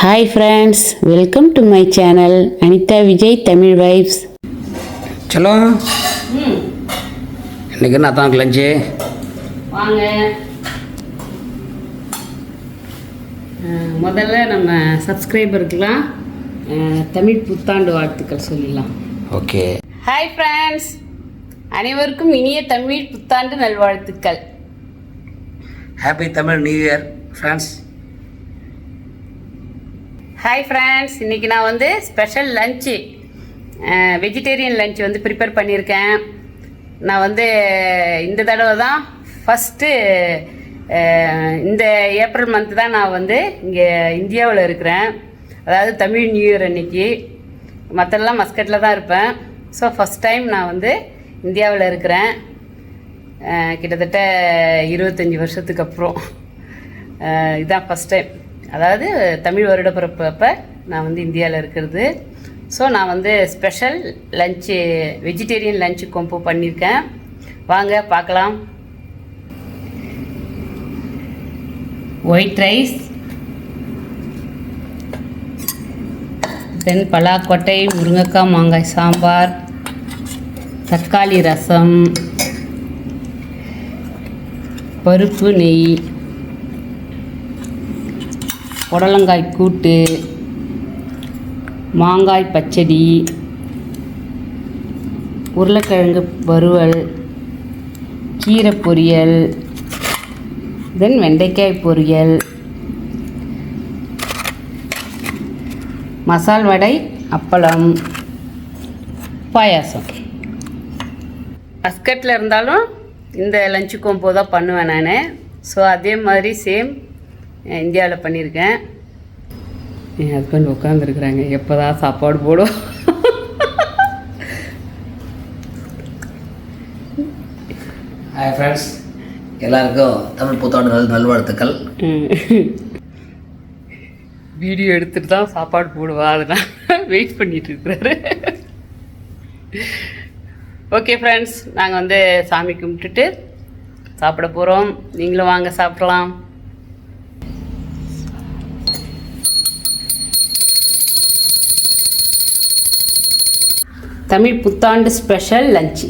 Hi friends welcome to my channel Anitha Vijay Tamil vibes சலோ இன்னைக்கு என்ன தான் lunch வாங்க. முதல்ல நம்ம சப்ஸ்கிரைபருக்கெலாம் தமிழ் புத்தாண்டு வாழ்த்துக்கள் சொல்லிடலாம். ஓகே ஹாய் ஃப்ரெண்ட்ஸ் அனைவருக்கும் இனிய தமிழ் புத்தாண்டு நல்வாழ்த்துக்கள். Happy Tamil new year friends hi friends இன்றைக்கி நான் வந்து ஸ்பெஷல் லஞ்சு வெஜிடேரியன் லஞ்ச் வந்து ப்ரிப்பேர் பண்ணியிருக்கேன். நான் வந்து இந்த தடவை தான் ஃபஸ்ட்டு இந்த ஏப்ரல் மந்த் தான் நான் வந்து இங்கே இந்தியாவில் இருக்கிறேன். அதாவது தமிழ் நியூ இயர் அன்னைக்கு. மற்றெல்லாம் மஸ்கட்டில் தான் இருப்பேன். ஸோ ஃபஸ்ட் டைம் நான் வந்து இந்தியாவில் இருக்கிறேன். கிட்டத்தட்ட இருபத்தஞ்சி வருஷத்துக்கு அப்புறம். இதுதான் ஃபஸ்ட் டைம் அதாவது தமிழ் வருட பிறப்பு அப்போ நான் வந்து இந்தியாவில் இருக்கிறது. ஸோ நான் வந்து ஸ்பெஷல் லஞ்சு வெஜிடேரியன் லஞ்சு கொம்பு பண்ணியிருக்கேன் வாங்க பார்க்கலாம். ஒயிட் ரைஸ் தென் பலாக்கொட்டை முருங்கைக்காய் மாங்காய் சாம்பார் தக்காளி ரசம் பருப்பு நெய். புடலங்காய் கூட்டு மாங்காய் பச்சடி உருளைக்கிழங்கு வறுவல் கீரை பொரியல் தென் வெண்டைக்காய் பொரியல் மசால் வடை அப்பளம் பாயாசம். பஸ்கட்டில் இருந்தாலும் இந்த லஞ்சு கோம்போ தான் பண்ணுவேன் நான். ஸோ அதே மாதிரி சேம் இந்தியாவில் பண்ணியிருக்கேன் என் ஹஸ்பண்ட் உட்காந்துருக்குறாங்க எப்போ தான் சாப்பாடு போடும் ஹாய் ஃப்ரெண்ட்ஸ் எல்லாருக்கும் தமிழ் புத்தாண்டு நல் நல்வாழ்த்துக்கள் வீடியோ எடுத்துட்டு தான் சாப்பாடு போடுவா. அதனால் வெயிட் பண்ணிட்டு இருக்கிறாரு. ஓகே ஃப்ரெண்ட்ஸ் நாங்கள் வந்து சாமி கும்பிட்டுட்டு சாப்பிட போகிறோம் நீங்களும் வாங்க சாப்பிடலாம். தமிழ் புத்தாண்டு ஸ்பெஷல் லஞ்சு.